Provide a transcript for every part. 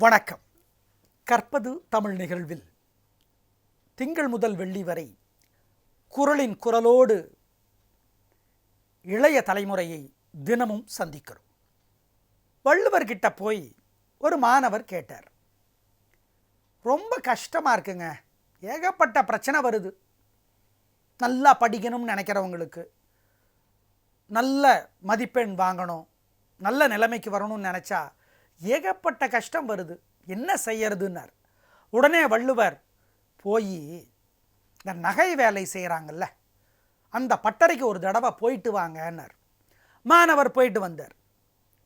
வணக்கம். கற்பது தமிழ் நிகழ்வில். திங்கள் முதல் வெள்ளி வரை குரலின் குரலோடு இளைய தலைமுறையை தினமும் சந்திக்கிறோம். வள்ளுவர்கிட்ட போய் ஒரு மாணவர் கேட்டார். ரொம்ப கஷ்டமாக இருக்குங்க. ஏகப்பட்ட பிரச்சனை வருது. நல்லா படிக்கணும்னு நினைக்கிறவங்களுக்கு நல்ல மதிப்பெண் வாங்கணும். நல்ல நிலைமைக்கு வரணும்னு நினச்சா ஏகப்பட்ட கஷ்டம் வருது. என்ன செய்யறதுன்னார். உடனே வள்ளுவர் போய் இந்த நகை வேலை செய்கிறாங்கல்ல அந்த பட்டறைக்கு ஒரு தடவை போயிட்டு வாங்கன்னார். மாணவர் போயிட்டு வந்தார்.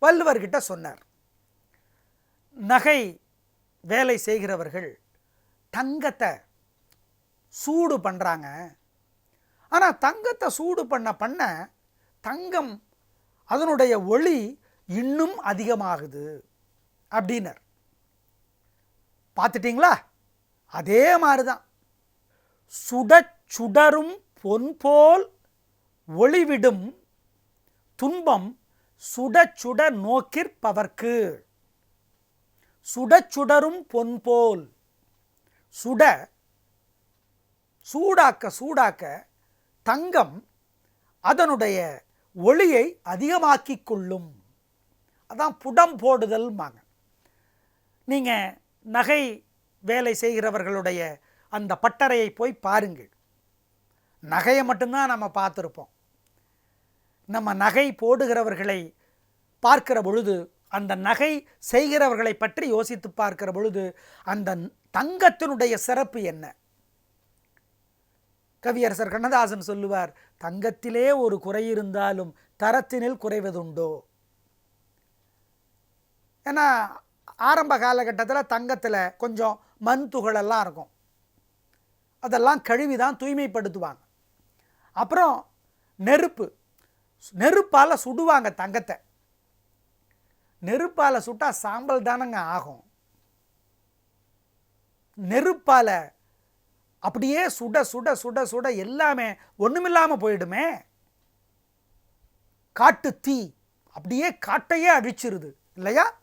வள்ளுவர்கிட்ட சொன்னார் நகை வேலை செய்கிறவர்கள் தங்கத்தை சூடு பண்ணுறாங்க ஆனால் தங்கத்தை சூடு பண்ண பண்ண தங்கம் அதனுடைய ஒளி இன்னும் அதிகமாகுது. அப்படின்னர். பார்த்துட்டிங்களா? அதே மாதிரி தான் சுடச் சுடரும் பொன் போல் ஒளிவிடும் துன்பம் சுட சுட நோக்கிற்பவர்க்கு. சுட சுடரும் பொன் போல் சுட சூடாக்க சூடாக்க தங்கம் அதனுடைய ஒளியை அதிகமாக்கிக் கொள்ளும். அதான் புடம் போடுதல்மாங்க. நீங்கள் நகை வேலை செய்கிறவர்களுடைய அந்த பட்டறையை போய் பாருங்கள். நகையை மட்டும்தான் நம்ம பார்த்துருப்போம். நம்ம நகை போடுகிறவர்களை பார்க்கிற பொழுது அந்த நகை செய்கிறவர்களை பற்றி யோசித்து பார்க்கிற பொழுது அந்த தங்கத்தினுடைய சிறப்பு என்ன? கவியரசர் கண்ணதாசன் சொல்லுவார் தங்கத்திலே ஒரு குறை இருந்தாலும் தரத்தினில் குறைவதுண்டோ? ஏன்னா ஆரம்ப காலகட்டத்தில் தங்கத்தில் கொஞ்சம் மண் துகளெல்லாம் இருக்கும். அதெல்லாம் கழுவி தான் தூய்மைப்படுத்துவாங்க. அப்புறம் நெருப்பு. நெருப்பால் சுடுவாங்க தங்கத்தை. நெருப்பால் சுட்டால் சாம்பல் தானங்க ஆகும். நெருப்பால் அப்படியே சுட சுட சுட சுட எல்லாமே ஒன்றுமில்லாமல் போயிடுமே. காட்டு தீ அப்படியே காட்டையே அழிச்சிருது. இல்லையா?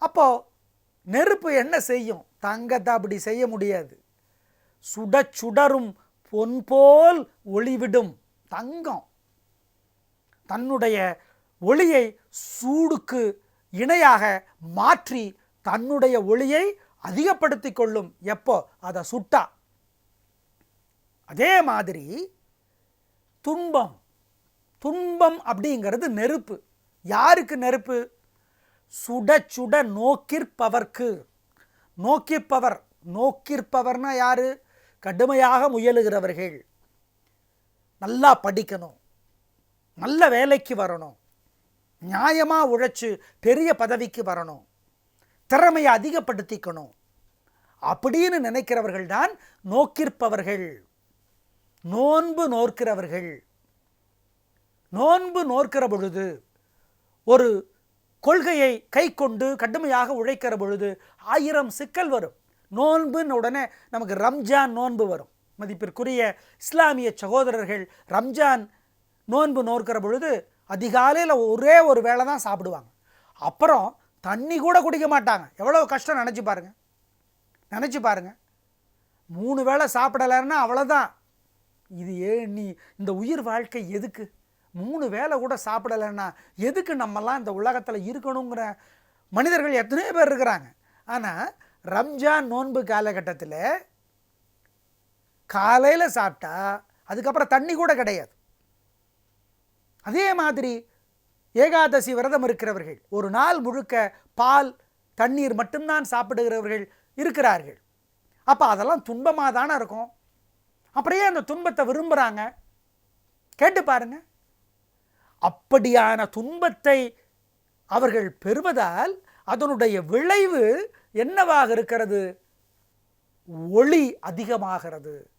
அப்போது நெருப்பு என்ன செய்யும்? தங்கத்தை அப்படி செய்ய முடியாது. சுட சுடரும் பொன் போல் ஒளிவிடும் தங்கம். தன்னுடைய ஒளியை சூடுக்கு இணையாக மாற்றி தன்னுடைய ஒளியை அதிகப்படுத்தி கொள்ளும். எப்போ? அதை சுட்டா. அதே மாதிரி துன்பம். துன்பம் அப்படிங்கிறது நெருப்பு. யாருக்கு நெருப்பு? சுட சுட நோக்கிற்பவர்க்கு. நோக்கிற்பவர் நோக்கிற்பவர்னா யாரு? கடுமையாக முயலுகிறவர்கள். நல்லா படிக்கணும். நல்ல வேலைக்கு வரணும். நியாயமாக உழைச்சு பெரிய பதவிக்கு வரணும். திறமையை அதிகப்படுத்திக்கணும். அப்படின்னு நினைக்கிறவர்கள் தான் நோக்கிற்பவர்கள். நோன்பு நோக்கிறவர்கள் நோன்பு நோக்கிற பொழுது ஒரு கொள்கையை கை கொண்டு கடுமையாக உழைக்கிற பொழுது ஆயிரம் சிக்கல் வரும். நோன்புன்னு உடனே நமக்கு ரம்ஜான் நோன்பு வரும். மதிப்பிற்குரிய இஸ்லாமிய சகோதரர்கள் ரம்ஜான் நோன்பு நோக்கிற பொழுது அதிகாலையில் ஒரே ஒரு வேளை தான் சாப்பிடுவாங்க. அப்புறம் தண்ணி கூட குடிக்க மாட்டாங்க. எவ்வளோ கஷ்டம் நினச்சி பாருங்கள் நினச்சி பாருங்கள் மூணு வேளை சாப்பிடலைன்னா அவ்வளோதான் இது ஏன் நீ இந்த உயிர் வாழ்க்கை எதுக்கு? மூணு வேளை கூட சாப்பிடலைன்னா எதுக்கு நம்மலாம் இந்த உலகத்தில் இருக்கணுங்கிற மனிதர்கள் எத்தனையோ பேர் இருக்கிறாங்க. ஆனால் ரம்ஜான் நோன்பு காலகட்டத்தில் காலையில் சாப்பிட்டா அதுக்கப்புறம் தண்ணி கூட கிடையாது. அதே மாதிரி ஏகாதசி விரதம் இருக்கிறவர்கள் ஒரு நாள் முழுக்க பால் தண்ணீர் மட்டும்தான் சாப்பிடுகிறவர்கள் இருக்கிறார்கள். அப்போ அதெல்லாம் துன்பமாக தானே இருக்கும்? அப்படியே அந்த துன்பத்தை விரும்புகிறாங்க கேட்டு பாருங்கள் அப்படியான துன்பத்தை அவர்கள் பெறுவதால் அதனுடைய விளைவு என்னவாக இருக்கிறது? ஒளி அதிகமாகிறது.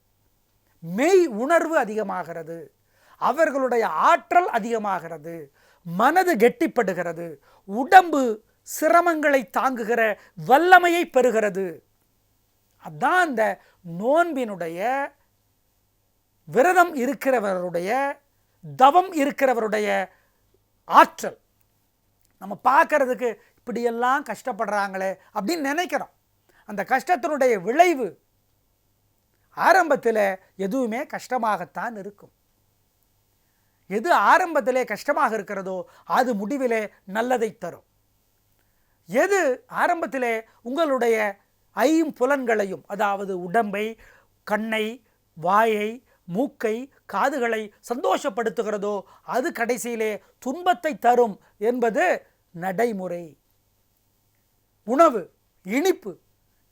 மெய் உணர்வு அதிகமாகிறது. அவர்களுடைய ஆற்றல் அதிகமாகிறது. மனது கெட்டிப்படுகிறது. உடம்பு சிரமங்களை தாங்குகிற வல்லமையை பெறுகிறது. அதான் அந்த நோன்பினுடைய விரதம் இருக்கிறவருடைய தவம் இருக்கிறவருடைய ஆற்றல். நம்ம பார்க்கறதுக்கு இப்படியெல்லாம் கஷ்டப்படுறாங்களே அப்படின்னு நினைக்கிறோம் அந்த கஷ்டத்தினுடைய விளைவு ஆரம்பத்தில் எதுவுமே கஷ்டமாகத்தான் இருக்கும். எது ஆரம்பத்திலே கஷ்டமாக இருக்கிறதோ அது முடிவிலே நல்லதை தரும். எது ஆரம்பத்திலே உங்களுடைய ஐம்புலன்களையும் அதாவது உடம்பை கண்ணை வாயை மூக்கை காதுகளை சந்தோஷப்படுத்துகிறதோ அது கடைசியிலே துன்பத்தை தரும் என்பது நடைமுறை. உணவு இனிப்பு.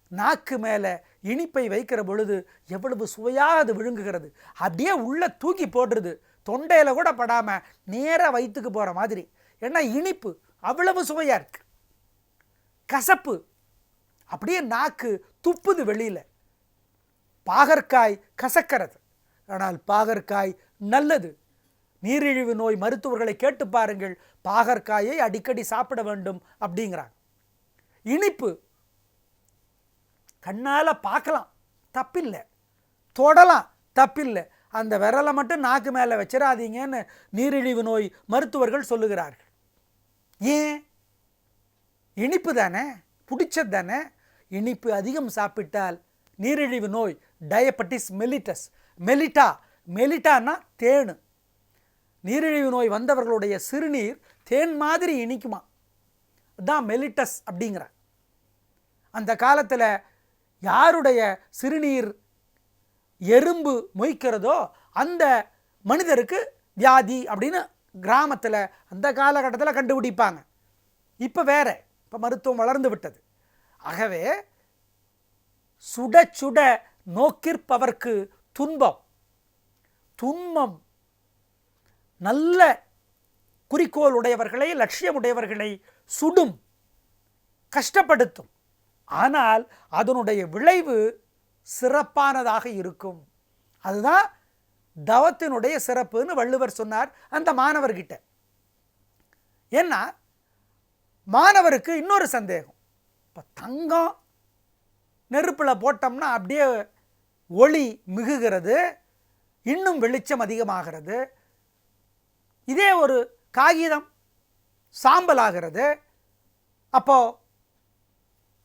நாக்கு மேலே இனிப்பை வைக்கிற பொழுது எவ்வளவு சுவையாக அது விழுங்குகிறது. அப்படியே உள்ள தூக்கி போடுறது தொண்டையில் கூட படாமல் நேராக வயிற்றுக்கு போகிற மாதிரி. ஏன்னா இனிப்பு அவ்வளவு சுவையாக இருக்கு. கசப்பு. அப்படியே நாக்கு துப்புது வெளியில். பாகற்காய் கசக்கிறது. ஆனால் பாகற்காய் நல்லது. நீரிழிவு நோய் மருத்துவர்களை கேட்டு பாருங்கள். பாகற்காயை அடிக்கடி சாப்பிட வேண்டும் அப்படிங்கிறாங்க. இனிப்பு. கண்ணால் பார்க்கலாம். தப்பில்லை. தொடலாம். தப்பில்லை. அந்த விரலை மட்டும் நாக்கு மேலே வச்சிடாதீங்கன்னு நீரிழிவு நோய் மருத்துவர்கள் சொல்லுகிறார்கள். ஏன்? இனிப்பு தானே? பிடிச்சது தானே? இனிப்பு அதிகம் சாப்பிட்டால் நீரிழிவு நோய் டயபட்டிஸ் மெலிட்டஸ் மெலிட்டா மெலிட்டான்னா தேனு. நீரிழிவு நோய் வந்தவர்களுடைய சிறுநீர் தேன் மாதிரி இனிக்குமா? தான் மெலிட்டஸ் அப்படிங்கிற. அந்த காலத்தில் யாருடைய சிறுநீர் எறும்பு மொய்க்கிறதோ அந்த மனிதருக்கு வியாதி அப்படின்னு கிராமத்தில் அந்த காலகட்டத்தில் கண்டுபிடிப்பாங்க. இப்போ வேற இப்போ மருத்துவம் வளர்ந்து விட்டது. ஆகவே சுட சுட நோக்கிற்பவர்க்கு துன்பம் துன்பம். நல்ல குறிக்கோள் உடையவர்களை லட்சியம் உடையவர்களை சுடும் கஷ்டப்படுத்தும். ஆனால் அதனுடைய விளைவு சிறப்பானதாக இருக்கும். அதுதான் தவத்தினுடைய சிறப்புன்னு வள்ளுவர் சொன்னார் அந்த மாணவர்கிட்ட. ஏன்னா மாணவருக்கு இன்னொரு சந்தேகம். இப்போ தங்கம் நெருப்பில் போட்டோம்னா அப்படியே ஒளி மிகுகிறது இன்னும் வெளிச்சம் அதிகமாகிறது. இதே ஒரு காகிதம் சாம்பலாகிறது. அப்போ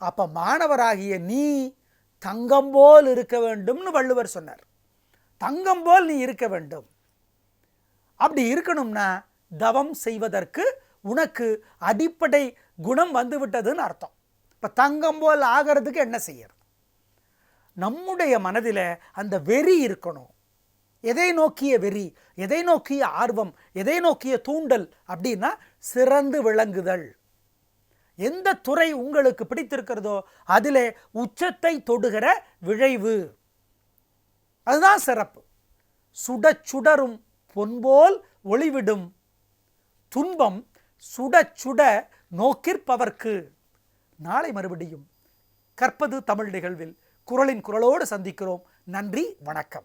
அப்போ மாணவராகிய நீ தங்கம் போல் இருக்க வேண்டும்னு வள்ளுவர் சொன்னார். தங்கம் போல் நீ இருக்க வேண்டும். அப்படி இருக்கணும்னா தவம் செய்வதற்கு உனக்கு அடிப்படை குணம் வந்துவிட்டதுன்னு அர்த்தம். இப்போ தங்கம் போல் ஆகிறதுக்கு என்ன செய்யறது? நம்முடைய மனதில் அந்த வெறி இருக்கணும். எதை நோக்கிய வெறி? எதை நோக்கிய ஆர்வம்? எதை நோக்கிய தூண்டல்? அப்படின்னா சிறந்து விளங்குதல். எந்த துறை உங்களுக்கு பிடித்திருக்கிறதோ அதில் உச்சத்தை தொடுகிற விழைவு. அதுதான் சிறப்பு. சுட சுடரும் பொன்போல் ஒளிவிடும். துன்பம் சுட சுட நோக்கிற்பவர்க்கு. நாளை மறுபடியும் கற்பது தமிழ் நிகழ்வில். குரலின் குரலோடு சந்திக்கிறோம். நன்றி வணக்கம்.